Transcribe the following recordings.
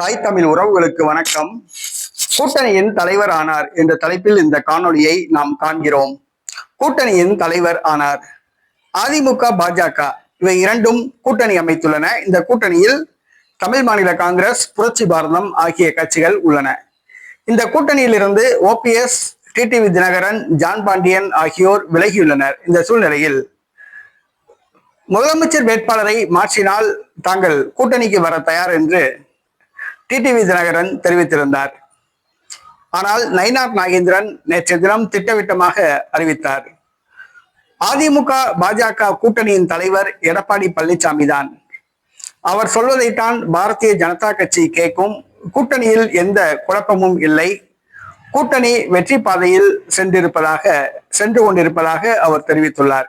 தாய் தமிழ் உறவுகளுக்கு வணக்கம். கூட்டணியின் தலைவர் ஆனார் என்ற தலைப்பில் இந்த காணொளியை நாம் காண்கிறோம். கூட்டணியின் தலைவர் ஆனார். அதிமுக பாஜக இவை இரண்டும் கூட்டணி அமைத்துள்ளன. இந்த கூட்டணியில் தமிழ் மாநில காங்கிரஸ் புரட்சி பாரதம் ஆகிய கட்சிகள் உள்ளன. இந்த கூட்டணியிலிருந்து OPS TTV Dhinakaran John Pandian ஆகியோர் விலகியுள்ளனர். இந்த சூழ்நிலையில் முதலமைச்சர் வேட்பாளரை மாற்றினால் தாங்கள் கூட்டணிக்கு வர தயார் என்று டிடிவி தினகரன் தெரிவித்திருந்தார். ஆனால் நயினார் நாகேந்திரன் நேற்றைய தினம் திட்டவட்டமாக அறிவித்தார். அதிமுக பாஜக கூட்டணியின் தலைவர் எடப்பாடி பழனிசாமி தான் அவர் சொல்வதைத்தான் பாரதிய ஜனதா கட்சி கேட்கும். கூட்டணியில் எந்த குழப்பமும் இல்லை. கூட்டணி வெற்றி பாதையில் சென்றிருப்பதாக சென்று கொண்டிருப்பதாக அவர் தெரிவித்துள்ளார்.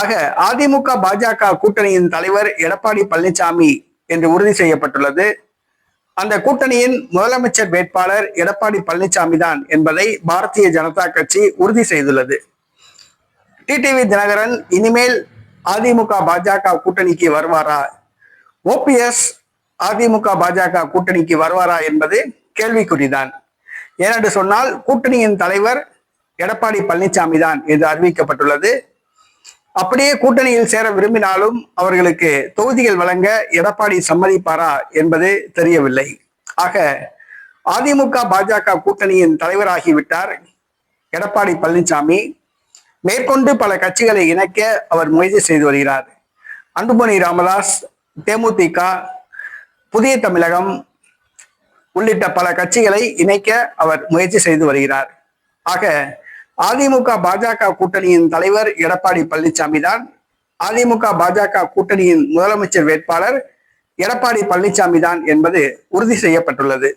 ஆக அதிமுக பாஜக கூட்டணியின் தலைவர் எடப்பாடி பழனிசாமி என்று உறுதி செய்யப்பட்டுள்ளது. அந்த கூட்டணியின் முதலமைச்சர் வேட்பாளர் எடப்பாடி பழனிசாமி தான் என்பதை பாரதிய ஜனதா கட்சி உறுதி செய்துள்ளது. டிடிவி தினகரன் இனிமேல் அதிமுக பாஜக கூட்டணிக்கு வருவாரா? ஓபிஎஸ் அதிமுக பாஜக கூட்டணிக்கு வருவாரா என்பது கேள்விக்குறிதான். ஏனென்று சொன்னால் கூட்டணியின் தலைவர் எடப்பாடி பழனிசாமி தான் என்று அறிவிக்கப்பட்டுள்ளது. அப்படியே கூட்டணியில் சேர விரும்பினாலும் அவர்களுக்கு தொகுதிகள் வழங்க எடப்பாடி சம்மதிப்பாரா என்பது தெரியவில்லை. ஆக அதிமுக பாஜக கூட்டணியின் தலைவராகிவிட்டார் எடப்பாடி பழனிசாமி. மேற்கொண்டு பல கட்சிகளை இணைக்க அவர் முயற்சி செய்து வருகிறார். அன்புமணி ராமதாஸ் தேமுதிக புதிய தமிழகம் உள்ளிட்ட பல கட்சிகளை இணைக்க அவர் முயற்சி செய்து வருகிறார். ஆக அதிமுக பாஜக கூட்டணியின் தலைவர் எடப்பாடி பழனிசாமி தான். அதிமுக பாஜக கூட்டணியின் முதலமைச்சர் வேட்பாளர் எடப்பாடி பழனிசாமி தான் என்பது உறுதி செய்யப்பட்டுள்ளது.